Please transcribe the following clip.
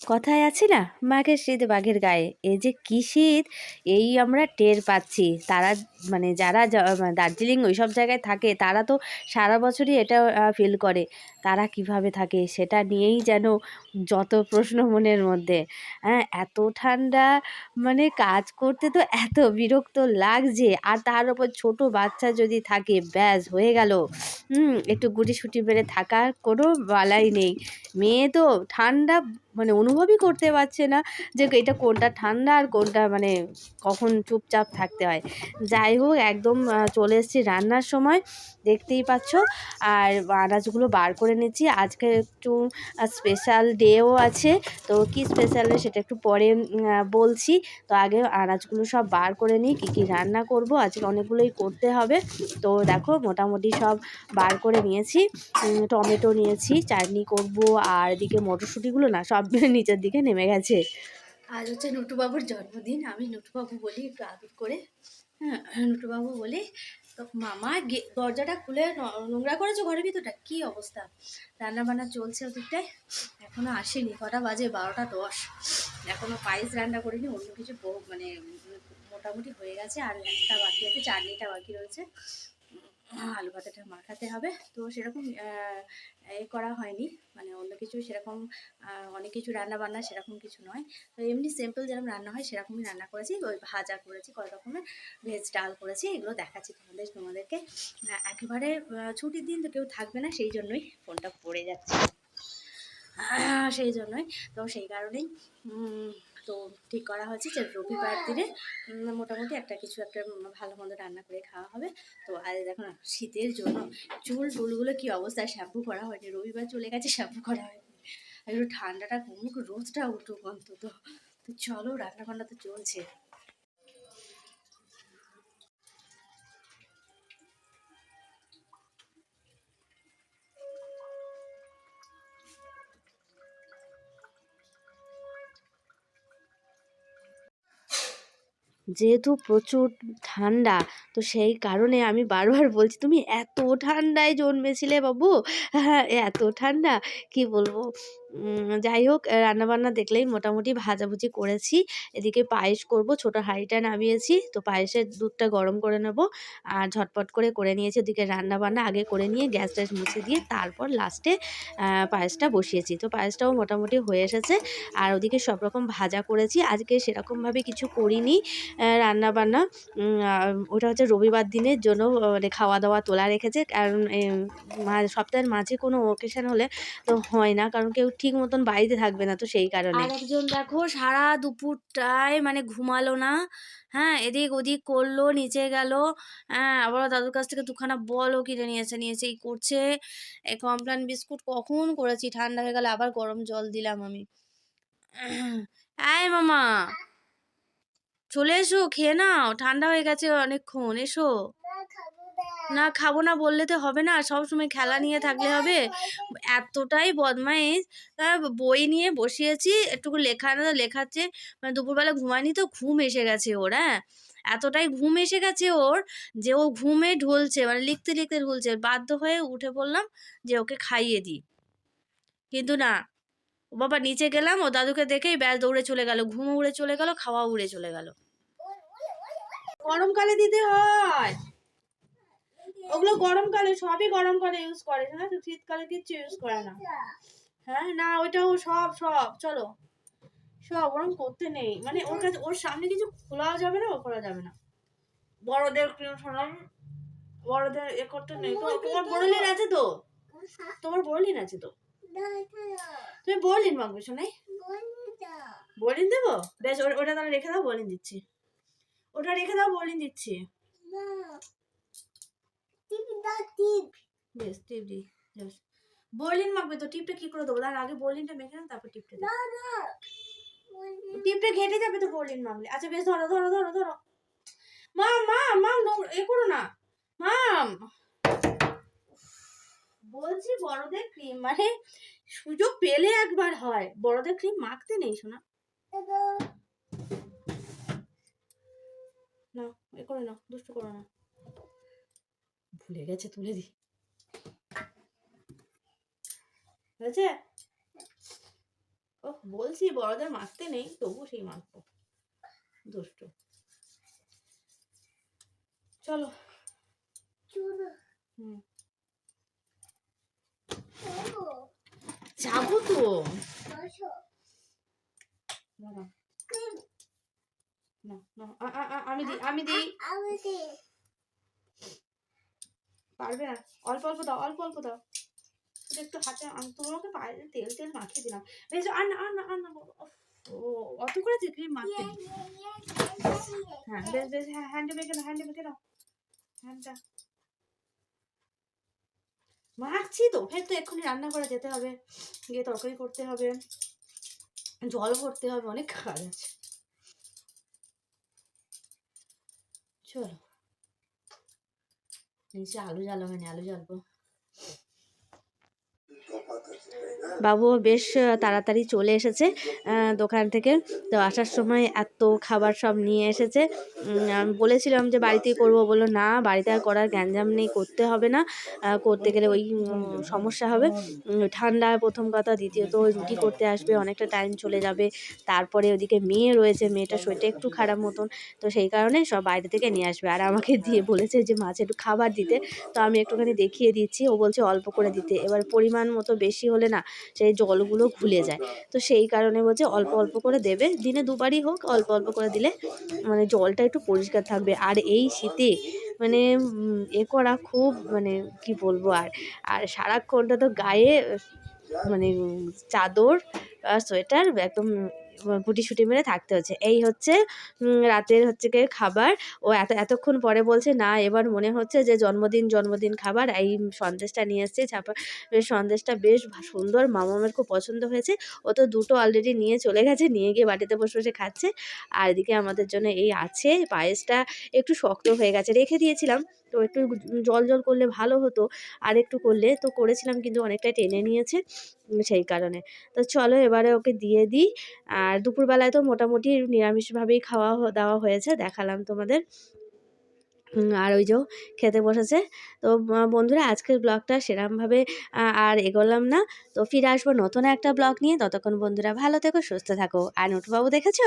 কথায় আছে না, মাঘের শীত বাঘের গায়ে। এই যে কী শীত, এই আমরা টের পাচ্ছি। তারা মানে যারা দার্জিলিং ওই সব জায়গায় থাকে, তারা তো সারা বছরই এটা ফিল করে। তারা কীভাবে থাকে সেটা নিয়েই যেন যত প্রশ্ন মনের মধ্যে। হ্যাঁ এত ঠান্ডা মানে কাজ করতে তো এত বিরক্ত লাগছে। আর তার উপর ছোট বাচ্চা যদি থাকে, ব্যাস হয়ে গেল। হুম, একটু গুটিসুটি মেরে থাকার কোনো বালাই নেই। মেয়ে তো ঠান্ডা মানে অনুভবই করতে পারছে না যে এটা কোনটা ঠান্ডা আর কোনটা মানে কখন চুপচাপ থাকতে হয়। যাই হোক, একদম চলে এসেছি রান্নার সময়, দেখতেই পাচ্ছ। আর আনাজগুলো বার করে নিচ্ছি। আজকে একটু স্পেশাল ডেও আছে। তো কি স্পেশাল সেটা একটু পরে বলছি। তো আগে আনাজগুলো সব বার করে নিই, কী কী রান্না করব। আজকে অনেকগুলোই করতে হবে। তো দেখো, মোটামুটি সব বার করে নিয়েছি। টমেটো নিয়েছি, চাটনি করব, আর এদিকে মটরশুঁটিগুলো না সব নিচের দিকে নেমে গেছে। আজ হচ্ছে নটুবাবুর জন্মদিন, আমি নটুবাবু বলি একটু আদর করে। হ্যাঁ নটুবাবু বলি, তো মামা দরজাটা খুলে নোংরা করেছ ঘরের ভিতরটা? কী অবস্থা? রান্না বান্না চলছে ওদিকটায় এখনও আসেনি। কটা বাজে? বারোটা দশ। এখনও পায়েস রান্না করিনি, অন্য কিছু মানে মোটামুটি হয়ে গেছে। আর একটা বাকি আছে, চাটনিটা বাকি রয়েছে। আলু ভাতাটা মাখাতে হবে। তো সেরকম এ করা হয়নি। মানে অন্য কিছু সেরকম অনেক কিছু রান্না বান্না সেরকম কিছু নয়। তো এমনি সিম্পল যেরকম রান্না হয় সেরকমই রান্না করেছি। ওই ভাজা করেছি কয় রকমের ভেজ ডাল করেছি, এগুলো দেখাচ্ছি তোমাদের, তোমাদেরকে। একেবারে ছুটির দিন তো কেউ থাকবে না, সেই জন্যই ফোনটা পড়ে যাচ্ছে। সেই জন্যই। তো সেই কারণেই তো ঠিক করা হয়েছে যে রবিবার দিনে মোটামুটি একটা কিছু একটা ভালো মন্দ রান্না করে খাওয়া হবে। তো আর দেখো না শীতের জন্য চুল টুলগুলো কি অবস্থা? শ্যাম্পু করা হয়নি, রবিবার চলে গেছে, শ্যাম্পু করা হয়নি। আর একটু ঠান্ডাটা কমুক রোদটা উঠুক অন্তত। তো চলো রান্না বান্না তো চলছে। যেহেতু প্রচুর ঠান্ডা, তো সেই কারণে আমি বারবার বলছি, তুমি এত ঠান্ডায় জন্মেছিলে বাবু? হ্যাঁ এত ঠান্ডা, কি বলব? যাই হোক রান্নাবান্না দেখলেই মোটামুটি ভাজাভুজি করেছি। এদিকে পায়েস করব, ছোট হাঁড়িটা নামিয়েছি। তো পায়েসের দুধটা গরম করে নেব আর ঝটপট করে করে নিয়েছি। ওদিকে রান্নাবান্না আগে করে নিয়ে গ্যাস ট্যাস মুছে দিয়ে তারপর লাস্টে পায়েসটা বসিয়েছি। তো পায়েসটাও মোটামুটি হয়ে এসেছে আর ওদিকে সব রকম ভাজা করেছি। আজকে সেরকমভাবে কিছু করিনি রান্নাবান্না। ওটা হচ্ছে রবিবার দিনের জন্য মানে খাওয়া দাওয়া তোলা রেখেছে। কারণ সপ্তাহের মাঝে কোনো ওকেশন হলে তো হয় না। কারণ কেউ ঠিক মতন বাড়িতে থাকবে না তো সেই কারণে। আর একজন দেখো সারা দুপুরটায় মানে ঘুমালো না হ্যাঁ এদিক ওদিক করল, নিচে গেল হ্যাঁ আবার দাদুর কাছ থেকে দুখানা বলও কিনে নিয়েছে নিয়েছে, এই করছে, এই কমপ্লান বিস্কুট কখন করেছি, ঠান্ডা হয়ে গেলে আবার গরম জল দিলাম আমি। আয় মামা, চলে এসো, খেয়ে নাও, ঠান্ডা হয়ে গেছে অনেকক্ষণ, এসো। না খাব না বললে তো হবে না সব সময় খেলা নিয়ে থাকলে হবে। এতটাই বদমাইশ। বই নিয়ে বসিয়েছি, একটুকু লেখা না লেখাচ্ছে মানে দুপুরবেলা ঘুমায়নি তো, ঘুম এসে গেছে ওর হ্যাঁ। এতটাই ঘুম এসে গেছে ওর যে ও ঘুমে ঢুলছে মানে লিখতে লিখতে ঢুলছে। বাধ্য হয়ে উঠে পড়লাম যে ওকে খাইয়ে দিই কিন্তু না, ও বাবা নিচে গেলাম, ও দাদুকে দেখেই ব্যাস দৌড়ে চলে গেল ঘুমও উড়ে চলে গেল, খাওয়া উড়ে চলে গেল। গরমকালে দিতে হয়। ওগুলো গরমকালে সবই গরমকালে ইউজ করে না শীতকালে কিচ্ছু ইউজ করে না। হ্যাঁ না, ওইটাও সব সব, চলো। সব, ওরম করতে নেই। মানে ওর কাছে, ওর সামনে কিছু খোলাও যাবে না, ও করা যাবে না। বড়দের শোনাম বড়দের এ করতে নেই। তো তোমার বড়লিন আছে তো? তোমার বড়লিন আছে তো? তুমি বড়লিন মাগবে শোনাই বড়লিন দেবো? বেশ ওটা তাহলে রেখে দাও, বড়লিন দিচ্ছি। ওটা রেখে দাও, বড়লিন দিচ্ছি। বেশ টিপ। দি বেশ মাখবে তো টিপটা কি করে দেবো? তার আগে বর্লিনটা মেখে নাও তারপর টিপটা দেবো টিপটা ঘেটে যাবে তো বর্লিন মাখলে। আচ্ছা বেশ ধরো ধরো ধরো ধরো। মা মা মা এ করো না। মাম। বলছি বড়দের ক্রিম মানে সুযোগ পেলে একবার হয়। বড়দের ক্রিম মাখতে নেই শোনা না এ করে না দুষ্টু করো না। ভুলে গেছে তুলে দি। হয়েছে? ও বলছি বড়দের মারতে নেই তবু সেই মারবো। দুষ্টু। চলো। যাব তো। আমি দিই আমি দিই। পারবে না। অল্প অল্প দাও অল্প অল্প দাও। একটু হাতে তোমাকে পায়ে তেল তেল মাখিয়ে দিলাম। বেশ আর না আর না আর না ও অত করে ক্রিম মাখতে হ্যাঁ বেশ বেশ হ্যাঁ হ্যান্ডে মেখে দাও হ্যান্ডে মেখে দাও। হ্যান্ডটা মাখছি তো ফের তো এক্ষুনি রান্না করে যেতে হবে। গিয়ে তরকারি করতে হবে। জল ভরতে হবে অনেক কাজ আছে। চলো। নিচে আলু জ্বালো মানে আলু জ্বালবো। বাবু বেশ তাড়াতাড়ি চলে এসেছে দোকান থেকে। তো আসার সময় এত খাবার সব নিয়ে এসেছে। আমি বলেছিলাম যে বাড়িতেই করব, বলল, না, বাড়িতে আর করার গ্যাঞ্জাম নেই, করতে হবে না। করতে গেলে ওই সমস্যা হবে। ঠান্ডা প্রথম কথা, দ্বিতীয়ত রুটি করতে আসবে, অনেকটা টাইম চলে যাবে। তারপরে ওদিকে মেয়ে রয়েছে মেয়েটার শরীরটা একটু খারাপ মতন। তো সেই কারণে সব বাইরে থেকে নিয়ে আসবে। আর আমাকে দিয়ে বলেছে যে, মাছে একটু খাবার দিতে। তো আমি একটুখানি দেখিয়ে দিচ্ছি। ও বলছে, অল্প করে দিতে। এবার পরিমাণ মতো বেশি হলে না সেই জলগুলো ঘুলে যায়। তো সেই কারণে বলছে অল্প অল্প করে দেবে, দিনে দুবারই হোক অল্প অল্প করে দিলে মানে জলটা একটু পরিষ্কার থাকবে। আর এই শীতে মানে এ করা খুব মানে কি বলব আর আর সারাক্ষণটা তো গায়ে মানে চাদর আর সোয়েটার একদম গুটি সুটি মেরে থাকতে হচ্ছে। এই হচ্ছে রাতের হচ্ছে গিয়ে খাবার। ও এত, এতক্ষণ পরে বলছে, না, এবার মনে হচ্ছে যে জন্মদিন জন্মদিন খাবার। এই সন্দেশটা নিয়ে এসছে, ছাপা সন্দেশটা বেশ সুন্দর। মামামের খুব পছন্দ হয়েছে। ও তো দুটো অলরেডি নিয়ে চলে গেছে, নিয়ে গিয়ে বাটিতে বসে বসে খাচ্ছে। আর এদিকে আমাদের জন্য এই আছে, পায়েসটা একটু শক্ত হয়ে গেছে। রেখে দিয়েছিলাম। তো একটু জল জল করলে ভালো হতো। আর একটু করলে তো করেছিলাম, কিন্তু অনেকটাই টেনে নিয়েছে সেই কারণে। তো চলো এবারে ওকে দিয়ে দিই। আর দুপুরবেলায় তো মোটামুটি নিরামিষভাবেই খাওয়া দাওয়া হয়েছে, দেখালাম তোমাদের। আর ওই যে খেতে বসেছে। তো বন্ধুরা, আজকের ব্লগটা সেরমভাবে আর এগোলাম না। তো ফিরে আসব নতুন একটা ব্লগ নিয়ে। ততক্ষণ বন্ধুরা ভালো থেকো, সুস্থ থাকো। আর নটুবাবু দেখেছ?